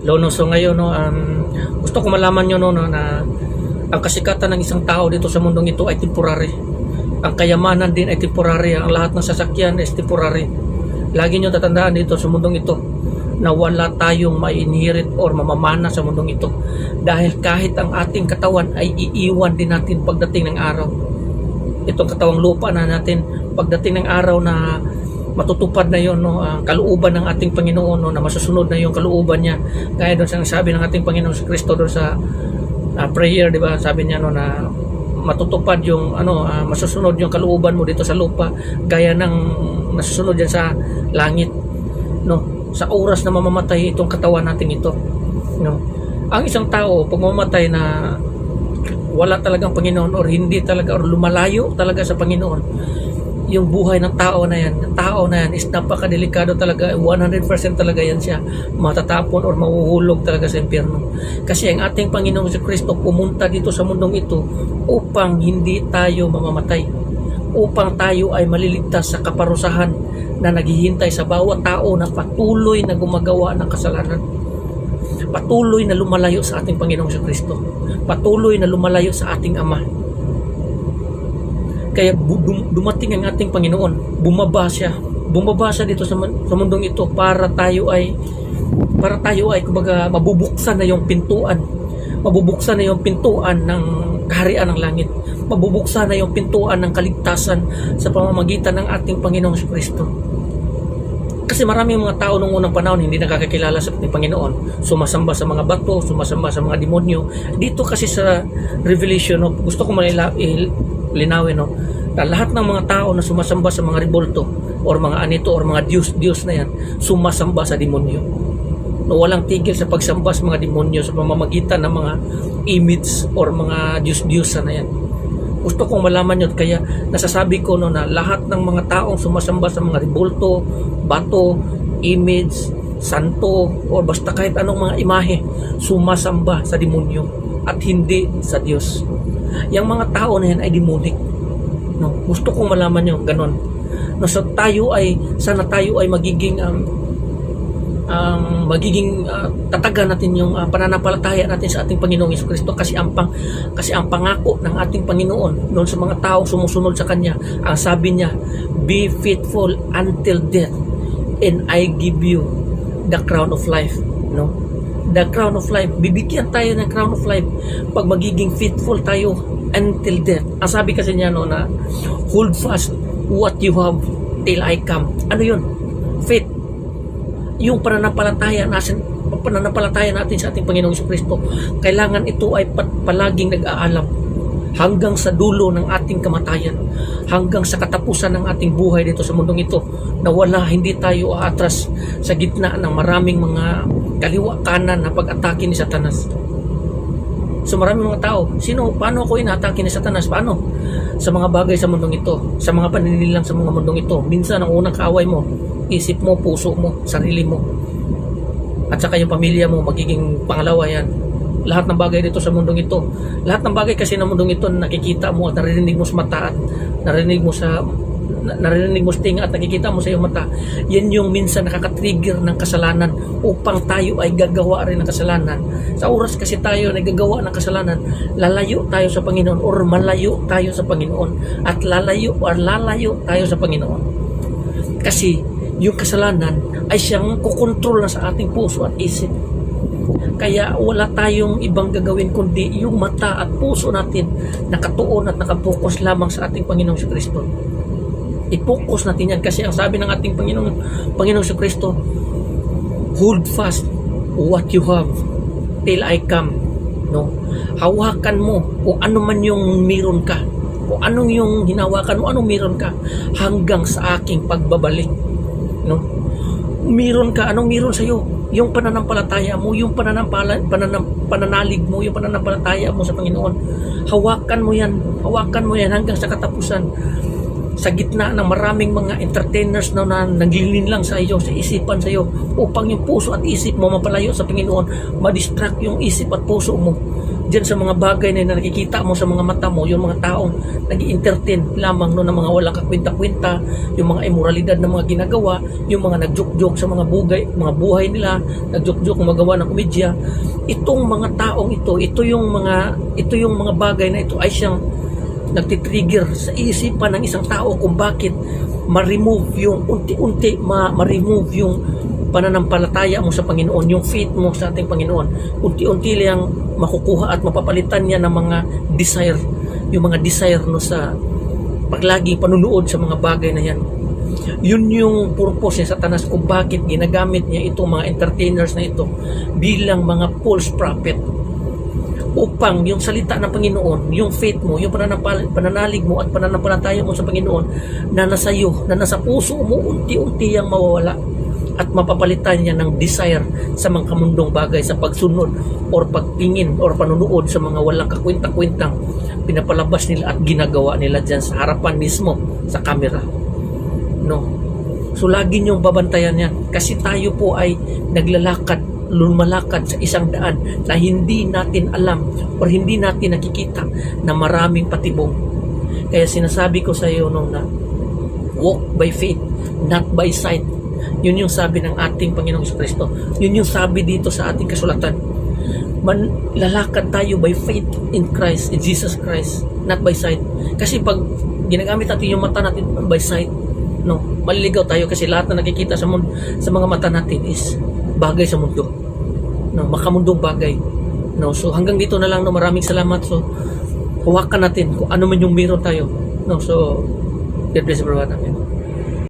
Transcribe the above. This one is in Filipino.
Lono, so ngayon, no, um, gusto ko malaman nyo no, no, na ang kasikatan ng isang tao dito sa mundong ito ay temporary. Ang kayamanan din ay temporary. Ang lahat ng sasakyan is temporary. Lagi nyo tatandaan dito sa mundong ito na wala tayong ma-inherit or mamamana sa mundong ito. Dahil kahit ang ating katawan ay iiwan din natin pagdating ng araw. Itong katawang lupa na natin, pagdating ng araw na matutupad na yon no? Ang kalooban ng ating Panginoon no? Na masusunod na yung kalooban niya. Gaya doon sa sabi ng ating Panginoon sa Kristo doon sa ah, prayer di ba? Sabi niya no na matutupad yung ano ah, masusunod yung kalooban mo dito sa lupa gaya ng nasusunod yan sa langit no? Sa oras na mamamatay itong katawan natin ito no? Ang isang tao pag mamamatay na wala talagang Panginoon or hindi talaga or lumalayo talaga sa Panginoon yung buhay ng tao na yan, ng tao na yan is napakadelikado talaga, 100% talaga yan siya matatapon or mahuhulog talaga sa impyerno. Kasi ang ating Panginoong si Kristo pumunta dito sa mundong ito upang hindi tayo mamamatay. Upang tayo ay maliligtas sa kaparusahan na naghihintay sa bawat tao na patuloy na gumagawa ng kasalanan. Patuloy na lumalayo sa ating Panginoong Kristo. Patuloy na lumalayo sa ating Ama. Kaya dum- dumating ang ating Panginoon, bumaba siya. Bumaba siya dito sa mundong ito para tayo ay para tayo ay kumbaga mabubuksan na yung pintuan. Mabubuksan na yung pintuan ng kaharian ng langit. Mabubuksan na yung pintuan ng kaligtasan sa pamamagitan ng ating Panginoong Kristo. Kasi maraming mga tao nung unang panahon hindi nakakakilala sa Panginoon. Sumasamba sa mga bato, sumasamba sa mga demonyo. Dito kasi sa Revelation, no, gusto ko malila, il- linawin no, na lahat ng mga tao na sumasamba sa mga rebolto or mga anito or mga Diyos-Diyos na yan, sumasamba sa demonyo. No, walang tigil sa pagsamba sa mga demonyo sa pamamagitan ng mga image or mga Diyos-Diyos na yan. Gusto kong malaman yun kaya nasasabi ko no na lahat ng mga taong sumasamba sa mga rebolto, bato, image, santo o basta kahit anong mga imahe sumasamba sa demonyo at hindi sa Diyos. Yung mga tao na yan ay demonic. No, gusto kong malaman yun ganon. No, so tayo ay sana tayo ay magiging um, ang magiging ah, tatagan natin yung ah, pananampalataya natin sa ating Panginoong Yesu Kristo kasi ang pang, kasi ang pangako ng ating Panginoon noon sa mga taong sumusunod sa kanya. Ang sabi niya be faithful until death and I give you the crown of life. No? The crown of life. Bibigyan tayo ng crown of life pag magiging faithful tayo until death. Ang sabi kasi niya no na hold fast what you have till I come. Ano yun? Faith yung pananampalataya natin pananampalataya natin sa ating Panginoong Kristo kailangan ito ay palaging nag-aalam hanggang sa dulo ng ating kamatayan hanggang sa katapusan ng ating buhay dito sa mundong ito na wala hindi tayo aatras sa gitna ng maraming mga kaliwa kanan na pag-atake ni Satanas So maraming mga tao, sino, paano ako inatake ni Satanas? Paano? Sa mga bagay sa mundong ito, sa mga paninilang sa mga mundong ito. Minsan ang unang kaaway mo, isip mo, puso mo, sarili mo. At saka yung pamilya mo, magiging pangalawa yan. Lahat ng bagay dito sa mundong ito. Lahat ng bagay kasi ng mundong ito nakikita mo at naririnig mo sa mata at narinig mo sa narinig mo sa at nakikita mo sa iyong mata, yan yung minsan nakaka-trigger ng kasalanan upang tayo ay gagawa rin ng kasalanan. Sa oras kasi tayo nagagawa ng kasalanan, lalayo tayo sa Panginoon or malayo tayo sa Panginoon at lalayo or lalayo tayo sa Panginoon. Kasi yung kasalanan ay siyang kukontrol na sa ating puso at isip. Kaya wala tayong ibang gagawin kundi yung mata at puso natin nakatuon at nakapokus lamang sa ating Panginoong si Kristo i-focus natin yan. Kasi ang sabi ng ating Panginoon Panginoong sa Kristo hold fast what you have till I come. No? Hawakan mo kung ano man yung meron ka kung anong yung hinawakan mo anong meron ka hanggang sa aking pagbabalik. No? Meron ka anong meron sa iyo yung pananampalataya mo yung pananampala, pananam, pananalig mo yung pananampalataya mo sa Panginoon. Hawakan mo yan. Hawakan mo yan hanggang sa katapusan sa gitna ng maraming mga entertainers na, na naglilin lang sa iyo, sa isipan sa iyo, upang yung puso at isip mo mapalayo sa Panginoon, madistract yung isip at puso mo Diyan sa mga bagay na nakikita mo sa mga mata mo, yung mga taong nag entertain lamang no, ng mga walang kakwenta-kwenta, yung mga immoralidad na mga ginagawa, yung mga nagjoke-joke sa mga bugay, mga buhay nila, nagjoke-joke gumagawa ng komedya. Itong mga taong ito, ito yung mga ito yung mga bagay na ito ay siyang nagtitrigger sa isipan ng isang tao kung bakit ma-remove yung unti-unti ma- ma-remove yung pananampalataya mo sa Panginoon, yung faith mo sa ating Panginoon. Unti-unti lang makukuha at mapapalitan niya ng mga desire, yung mga desire no sa paglagi panunood sa mga bagay na yan. Yun yung purpose ni Satanas kung bakit ginagamit niya itong mga entertainers na ito bilang mga false prophet upang yung salita ng Panginoon, yung faith mo, yung pananapal, pananalig mo at pananampalataya mo sa Panginoon na nasa iyo, na nasa puso mo, unti-unti yang mawawala at mapapalitan niya ng desire sa mga kamundong bagay sa pagsunod or pagtingin or panunood sa mga walang kakwenta-kwentang pinapalabas nila at ginagawa nila dyan sa harapan mismo sa camera. No. So lagi niyong babantayan yan kasi tayo po ay naglalakad lumalakad sa isang daan na hindi natin alam or hindi natin nakikita na maraming patibong. Kaya sinasabi ko sa iyo nung na walk by faith, not by sight. Yun yung sabi ng ating Panginoong Kristo. Yun yung sabi dito sa ating kasulatan. Man, lalakad tayo by faith in Christ, in Jesus Christ, not by sight. Kasi pag ginagamit natin yung mata natin by sight, no, maliligaw tayo kasi lahat na nakikita sa mundo, sa mga mata natin is bagay sa mundo. No, makamundong bagay. No, so hanggang dito na lang no, maraming salamat. So huwakan natin kung ano man yung meron tayo. No, so God bless everyone. Amen.